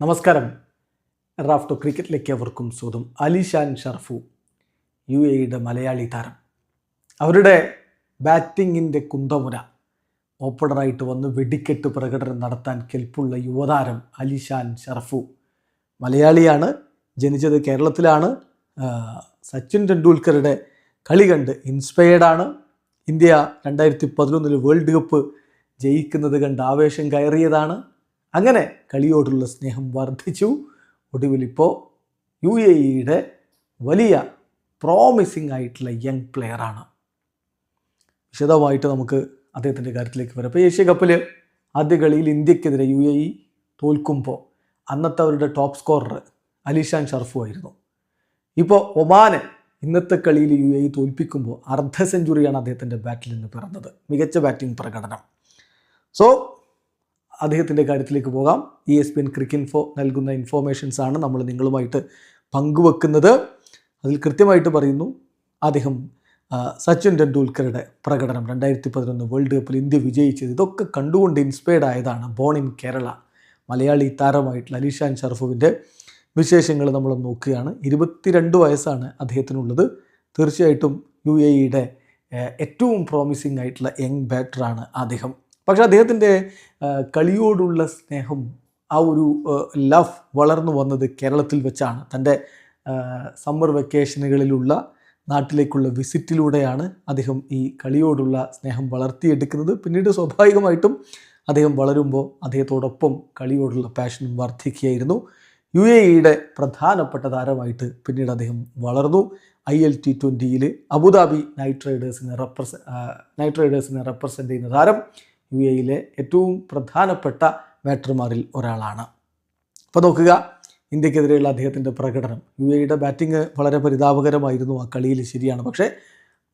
നമസ്കാരം. റാഫ്റ്റോ ക്രിക്കറ്റിലേക്ക് അവർക്കും സ്വന്തം അലിഷാൻ ഷർഫു യു എയുടെ മലയാളി താരം. അവരുടെ ബാറ്റിങ്ങിന്റെ കുന്തമുന ഓപ്പണറായിട്ട് വന്ന് വെടിക്കെട്ട് പ്രകടനം നടത്താൻ കെൽപ്പുള്ള യുവതാരം അലിഷാൻ ഷർഫു മലയാളിയാണ് ജനിച്ചത് കേരളത്തിലാണ്. സച്ചിൻ ടെണ്ടുൽക്കറുടെ കളി കണ്ട് ഇൻസ്പയർഡാണ് ഇന്ത്യ രണ്ടായിരത്തി പതിനൊന്നിൽ വേൾഡ് കപ്പ് ജയിക്കുന്നത് കണ്ട് ആവേശം കയറിയതാണ്. അങ്ങനെ കളിയോടുള്ള സ്നേഹം വർദ്ധിച്ചു. ഒടുവിൽ ഇപ്പോൾ യു എ ഇയുടെ വലിയ പ്രോമിസിംഗ് ആയിട്ടുള്ള യങ് പ്ലെയറാണ് വിശദമായിട്ട് നമുക്ക് അദ്ദേഹത്തിന്റെ കാര്യത്തിലേക്ക് വരാം. ഇപ്പോൾ ഏഷ്യ കപ്പിൽ ആദ്യ കളിയിൽ ഇന്ത്യക്കെതിരെ യു എ ഇ തോൽക്കുമ്പോൾ അന്നത്തെ അവരുടെ ടോപ്പ് സ്കോറർ അലിഷാൻ ഷർഫു ആയിരുന്നു. ഇപ്പോൾ ഒമാനെ ഇന്നത്തെ കളിയിൽ യു എ തോൽപ്പിക്കുമ്പോൾ അർദ്ധ സെഞ്ചുറിയാണ് അദ്ദേഹത്തിന്റെ ബാറ്റിൽ നിന്ന് പിറന്നത്. മികച്ച ബാറ്റിംഗ് പ്രകടനം. സോ അദ്ദേഹത്തിന്റെ കാര്യത്തിലേക്ക് പോകാം. E S P N Cricinfo നൽകുന്ന ഇൻഫോർമേഷൻസാണ് നമ്മൾ നിങ്ങളുമായിട്ട് പങ്കുവെക്കുന്നത്. അതിൽ കൃത്യമായിട്ട് പറയുന്നു അദ്ദേഹം സച്ചിൻ ടെണ്ടുൽക്കറുടെ പ്രകടനം രണ്ടായിരത്തി പതിനൊന്ന് വേൾഡ് കപ്പിൽ ഇന്ത്യ വിജയിച്ചത് ഇതൊക്കെ കണ്ടുകൊണ്ട് ഇൻസ്പയർഡ് ആയതാണ്. ബോൺ ഇൻ കേരള മലയാളി താരമായിട്ടുള്ള അലിഷാൻ ഷർഫുവിന്റെ വിശേഷങ്ങൾ നമ്മൾ നോക്കുകയാണ്. ഇരുപത്തിരണ്ട് വയസ്സാണ് അദ്ദേഹത്തിനുള്ളത്. തീർച്ചയായിട്ടും യു എ ഇയുടെ ഏറ്റവും പ്രോമിസിംഗ് ആയിട്ടുള്ള യങ് ബാറ്ററാണ് അദ്ദേഹം. പക്ഷേ അദ്ദേഹത്തിന്റെ കളിയോടുള്ള സ്നേഹം ആ ഒരു ലവ് വളർന്നു വന്നത് കേരളത്തിൽ വെച്ചാണ്. തന്റെ സമ്മർ വെക്കേഷനുകളിലുള്ള നാട്ടിലേക്കുള്ള വിസിറ്റിലൂടെയാണ് അദ്ദേഹം ഈ കളിയോടുള്ള സ്നേഹം വളർത്തിയെടുക്കുന്നത്. പിന്നീട് സ്വാഭാവികമായിട്ടും അദ്ദേഹം വളരുമ്പോൾ അദ്ദേഹത്തോടൊപ്പം കളിയോടുള്ള പാഷനും വർദ്ധിക്കുകയായിരുന്നു. യു എ ഇയുടെ പ്രധാനപ്പെട്ട താരമായിട്ട് പിന്നീട് അദ്ദേഹം വളർന്നു. ഐ എൽ ടി ട്വന്റിയിൽ അബുദാബി നൈറ്റ് റൈഡേഴ്സിനെ റെപ്രസെ നൈറ്റ് റൈഡേഴ്സിനെ റെപ്രസെന്റ് ചെയ്യുന്ന താരം. യു എയിലെ ഏറ്റവും പ്രധാനപ്പെട്ട ബാറ്റർമാരിൽ ഒരാളാണ്. അപ്പോൾ നോക്കുക ഇന്ത്യക്കെതിരെയുള്ള അദ്ദേഹത്തിന്റെ പ്രകടനം. യു എയുടെ ബാറ്റിംഗ് വളരെ പരിതാപകരമായിരുന്നു ആ കളിയിൽ ശരിയാണ്. പക്ഷേ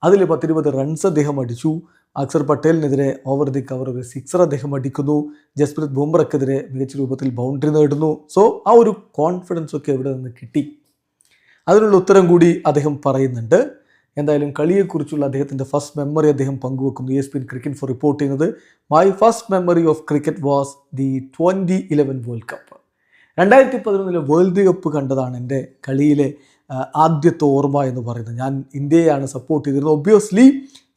അതിൽ പത്തിരുപത് റൺസ് അദ്ദേഹം അടിച്ചു. അക്സർ പട്ടേലിനെതിരെ ഓവർ ദി കവർ ഒരു സിക്സർ അദ്ദേഹം അടിക്കുന്നു. ജസ്പ്രീത് ബുംറക്കെതിരെ മികച്ച രൂപത്തിൽ ബൗണ്ടറി നേടുന്നു. സോ ആ ഒരു കോൺഫിഡൻസ് ഒക്കെ എവിടെ നിന്ന് കിട്ടി? അതിനുള്ള ഉത്തരം കൂടി അദ്ദേഹം പറയുന്നുണ്ട്. എന്തായാലും കളിയെക്കുറിച്ചുള്ള അദ്ദേഹത്തിന്റെ ഫസ്റ്റ് മെമ്മറി അദ്ദേഹം പങ്കുവെക്കുന്നു. S P cricket for report ചെയ്യുന്നത് my first memory of cricket was the twenty eleven world cup രണ്ടായിരത്തി പതിനൊന്നിലെ വേൾഡ് കപ്പ് കണ്ടതാണ് എന്റെ കളിയിലെ ആദ്യത്തെ ഓർമ്മ എന്ന് പറയുന്നത്. ഞാൻ ഇന്ത്യയാണ് സപ്പോർട്ട് ചെയ്തിരുന്നത്. ഒബ്വിയസ്ലി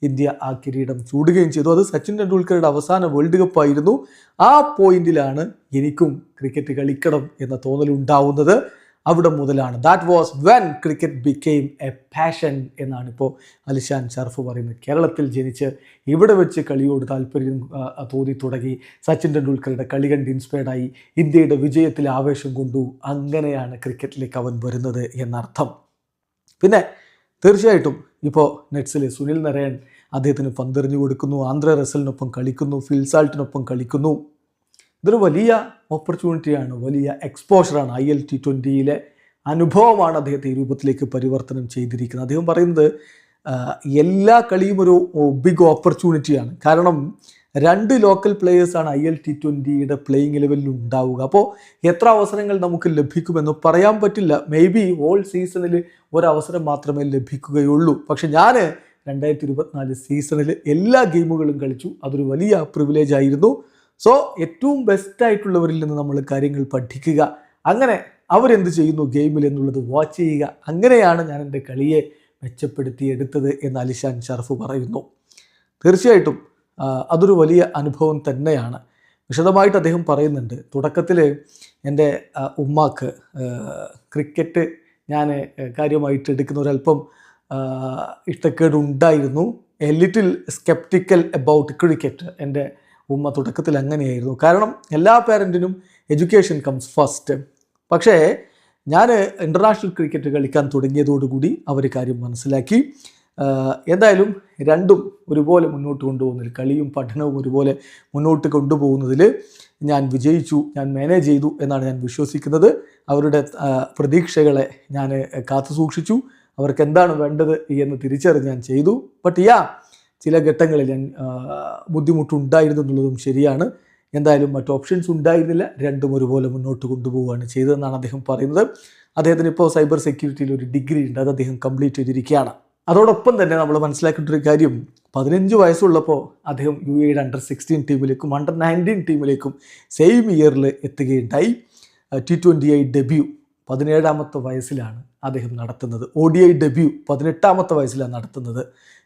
ഇന്ത്യ ആ കിരീടം ചൂടുകയും ചെയ്തു. അത് സച്ചിൻ ടെണ്ടുൽക്കറുടെ അവസാന വേൾഡ് കപ്പായിരുന്നു ആ പോയിന്റിലാണ് എനിക്കും ക്രിക്കറ്റ് കളിക്കണം എന്ന തോന്നൽ ഉണ്ടാവുന്നത് അവിടെ മുതലാണ്. That was when cricket became a passion എന്നാണ് ഇപ്പോൾ അലിഷാൻ ഷർഫ് പറയുന്നത്. കേരളത്തിൽ ജനിച്ച് ഇവിടെ വെച്ച് കളിയോട് താല്പര്യം തോന്നി തുടങ്ങി. സച്ചിൻ ടെണ്ടുൽക്കറുടെ കളി കണ്ട് ഇൻസ്പയർഡായി ഇന്ത്യയുടെ വിജയത്തിൽ ആവേശം കൊണ്ടു അങ്ങനെയാണ് ക്രിക്കറ്റിലേക്ക് അവൻ വരുന്നത് എന്നർത്ഥം. പിന്നെ തീർച്ചയായിട്ടും ഇപ്പോൾ നെറ്റ്സിലെ സുനിൽ നരയൻ അദ്ദേഹത്തിന് പന്തെറിഞ്ഞു കൊടുക്കുന്നു. ആന്ധ്ര റസലിനൊപ്പം കളിക്കുന്നു. ഫിൽസാൾട്ടിനൊപ്പം കളിക്കുന്നു. ഇതൊരു വലിയ ഓപ്പർച്യൂണിറ്റിയാണ് വലിയ എക്സ്പോഷറാണ് ഐ എൽ ടി ട്വന്റിയിലെ അനുഭവമാണ് അദ്ദേഹത്തെ ഈ രൂപത്തിലേക്ക് പരിവർത്തനം ചെയ്തിരിക്കുന്നത്. അദ്ദേഹം പറയുന്നത് എല്ലാ കളിയും ഒരു ബിഗ് ഓപ്പർച്യൂണിറ്റിയാണ് കാരണം രണ്ട് ലോക്കൽ പ്ലേയേഴ്സാണ് ഐ എൽ ടി ട്വന്റിയുടെ പ്ലേയിങ് ലെവലിൽ ഉണ്ടാവുക. അപ്പോൾ എത്ര അവസരങ്ങൾ നമുക്ക് ലഭിക്കുമെന്ന് പറയാൻ പറ്റില്ല. മേ ബി ഓൾ സീസണിൽ ഒരവസരം മാത്രമേ ലഭിക്കുകയുള്ളൂ. പക്ഷെ ഞാൻ രണ്ടായിരത്തി ഇരുപത്തിനാല് സീസണിൽ എല്ലാ ഗെയിമുകളും കളിച്ചു. അതൊരു വലിയ പ്രിവിലേജ് ആയിരുന്നു. സോ ഏറ്റവും ബെസ്റ്റ് ആയിട്ടുള്ളവരിൽ നിന്ന് നമ്മൾ കാര്യങ്ങൾ പഠിക്കുക. അങ്ങനെ അവരെന്ത് ചെയ്യുന്നു? ഗെയിമിൽ എന്നുള്ളത് വാച്ച് ചെയ്യുക. അങ്ങനെയാണ് ഞാൻ എന്റെ കളിയെ മെച്ചപ്പെടുത്തിയെടുത്തത് എന്ന് അലിഷാൻ ഷർഫ് പറയുന്നു. തീർച്ചയായിട്ടും അതൊരു വലിയ അനുഭവം തന്നെയാണ്. വിശദമായിട്ട് അദ്ദേഹം പറയുന്നുണ്ട് തുടക്കത്തിൽ എന്റെ ഉമ്മാക്ക് ക്രിക്കറ്റ് ഞാൻ കാര്യമായിട്ട് എടുക്കുന്ന ഒരല്പം ഇഷ്ടക്കേടുണ്ടായിരുന്നു. A little sceptical about cricket എന്റെ ഉമ്മ തുടക്കത്തിൽ അങ്ങനെയായിരുന്നു. കാരണം എല്ലാ പേരന്റിനും എഡ്യൂക്കേഷൻ കംസ് ഫസ്റ്റ് പക്ഷേ ഞാൻ ഇന്റർനാഷണൽ ക്രിക്കറ്റ് കളിക്കാൻ തുടങ്ങിയതോടുകൂടി അവർ കാര്യം മനസ്സിലാക്കി. എന്തായാലും രണ്ടും ഒരുപോലെ മുന്നോട്ട് കൊണ്ടുപോകുന്നതിൽ കളിയും പഠനവും ഒരുപോലെ മുന്നോട്ട് കൊണ്ടുപോകുന്നതിൽ ഞാൻ വിജയിച്ചു ഞാൻ മാനേജ് ചെയ്തു എന്നാണ് ഞാൻ വിശ്വസിക്കുന്നത്. അവരുടെ പ്രതീക്ഷകളെ ഞാൻ കാത്തു സൂക്ഷിച്ചു അവർക്ക് എന്താണ് വേണ്ടത് എന്ന് തിരിച്ചറിഞ്ഞ് ഞാൻ ചെയ്തു. ബട്ട് യാ ചില ഘട്ടങ്ങളിൽ ബുദ്ധിമുട്ടുണ്ടായിരുന്നു എന്നുള്ളതും ശരിയാണ്. എന്തായാലും മറ്റു ഓപ്ഷൻസ് ഉണ്ടായിരുന്നില്ല. രണ്ടും ഒരുപോലെ മുന്നോട്ട് കൊണ്ടുപോവുകയാണ് ചെയ്തതെന്നാണ് അദ്ദേഹം പറയുന്നത്. അദ്ദേഹത്തിന് ഇപ്പോൾ സൈബർ സെക്യൂരിറ്റിയിൽ ഒരു ഡിഗ്രി ഉണ്ട്. അത് അദ്ദേഹം കംപ്ലീറ്റ് ചെയ്തിരിക്കുകയാണ്. അതോടൊപ്പം തന്നെ നമ്മൾ മനസ്സിലാക്കേണ്ട ഒരു കാര്യം. പതിനഞ്ച് വയസ്സുള്ളപ്പോൾ അദ്ദേഹം യു എയുടെ അണ്ടർ സിക്സ്റ്റീൻ ടീമിലേക്കും അണ്ടർ നയന്റീൻ ടീമിലേക്കും സെയിം ഇയറിൽ എത്തുകയുണ്ടായി. ടി ട്വന്റി ഐ ഡെബ്യൂ പതിനേഴാമത്തെ വയസ്സിലാണ് അദ്ദേഹം നടത്തുന്നത്. ഒ ഡി ഐ ഡെബ്യൂ പതിനെട്ടാമത്തെ വയസ്സിലാണ് നടത്തുന്നത്.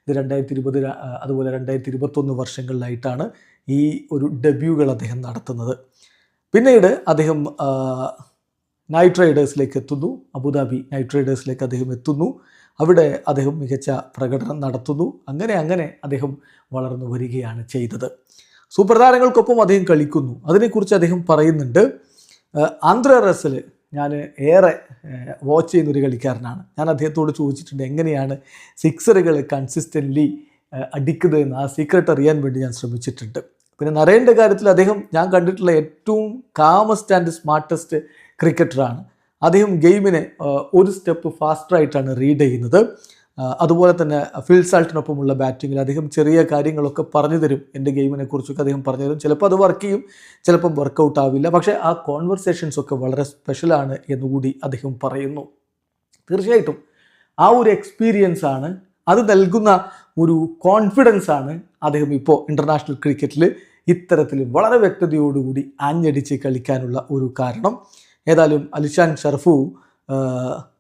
ഇത് രണ്ടായിരത്തി ഇരുപത് അതുപോലെ രണ്ടായിരത്തി ഇരുപത്തൊന്ന് വർഷങ്ങളിലായിട്ടാണ് ഈ ഒരു ഡെബ്യൂകൾ അദ്ദേഹം നടത്തുന്നത്. പിന്നീട് അദ്ദേഹം നൈറ്റ് റൈഡേഴ്സിലേക്ക് എത്തുന്നു. അബുദാബി നൈറ്റ് റൈഡേഴ്സിലേക്ക് അദ്ദേഹം എത്തുന്നു. അവിടെ അദ്ദേഹം മികച്ച പ്രകടനം നടത്തുന്നു. അങ്ങനെ അങ്ങനെ അദ്ദേഹം വളർന്നു വരികയാണ് ചെയ്തത്. സൂപ്പർ താരങ്ങൾക്കൊപ്പം അദ്ദേഹം കളിക്കുന്നു. അതിനെക്കുറിച്ച് അദ്ദേഹം പറയുന്നുണ്ട്. ആന്ധ്ര റസൽ ഞാൻ ഏറെ വാച്ച് ചെയ്യുന്ന ഒരു കളിക്കാരനാണ്. ഞാൻ അദ്ദേഹത്തോട് ചോദിച്ചിട്ടുണ്ട് എങ്ങനെയാണ് സിക്സറുകൾ കൺസിസ്റ്റന്റ്ലി അടിക്കുന്നതെന്ന് ആ സീക്രട്ട് അറിയാൻ വേണ്ടി ഞാൻ ശ്രമിച്ചിട്ടുണ്ട്. പിന്നെ നരേന്റെ കാര്യത്തിൽ അദ്ദേഹം ഞാൻ കണ്ടിട്ടുള്ള ഏറ്റവും കാമസ്റ്റ് ആൻഡ് സ്മാർട്ടസ്റ്റ് ക്രിക്കറ്ററാണ് അദ്ദേഹം ഗെയിമിനെ ഒരു സ്റ്റെപ്പ് ഫാസ്റ്ററായിട്ടാണ് റീഡ് ചെയ്യുന്നത്. അതുപോലെ തന്നെ ഫിൽ സാൾട്ടിനൊപ്പമുള്ള ബാറ്റിങ്ങിൽ അദ്ദേഹം ചെറിയ കാര്യങ്ങളൊക്കെ പറഞ്ഞു തരും എന്റെ ഗെയിമിനെ കുറിച്ചൊക്കെ അദ്ദേഹം പറഞ്ഞു തരും. ചിലപ്പോൾ അത് വർക്ക് ചെയ്യും ചിലപ്പം വർക്കൗട്ട് ആവില്ല. പക്ഷേ ആ കോൺവെർസേഷൻസ് ഒക്കെ വളരെ സ്പെഷ്യലാണ് എന്നുകൂടി അദ്ദേഹം പറയുന്നു. തീർച്ചയായിട്ടും ആ ഒരു എക്സ്പീരിയൻസ് ആണ് അത് നൽകുന്ന ഒരു കോൺഫിഡൻസ് ആണ് അദ്ദേഹം ഇപ്പോൾ ഇന്റർനാഷണൽ ക്രിക്കറ്റിൽ ഇത്തരത്തിൽ വളരെ വ്യക്തതയോടുകൂടി ആഞ്ഞടിച്ച് കളിക്കാനുള്ള ഒരു കാരണം. ഏതായാലും അലിഷാൻ ഷർഫു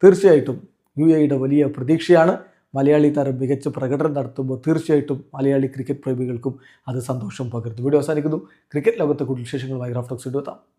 തീർച്ചയായിട്ടും യു എയുടെ വലിയ പ്രതീക്ഷയാണ്. മലയാളി താരം മികച്ച പ്രകടനം നടത്തുമ്പോൾ തീർച്ചയായിട്ടും മലയാളി ക്രിക്കറ്റ് പ്രേമികൾക്കും അത് സന്തോഷം പകരുന്നു വീഡിയോ അവസാനിക്കുന്നു. ക്രിക്കറ്റ് ലോകത്തെ കൂടുതൽ വിശേഷങ്ങളുമായി റാഫ്റ്റോക്സ് എത്താം.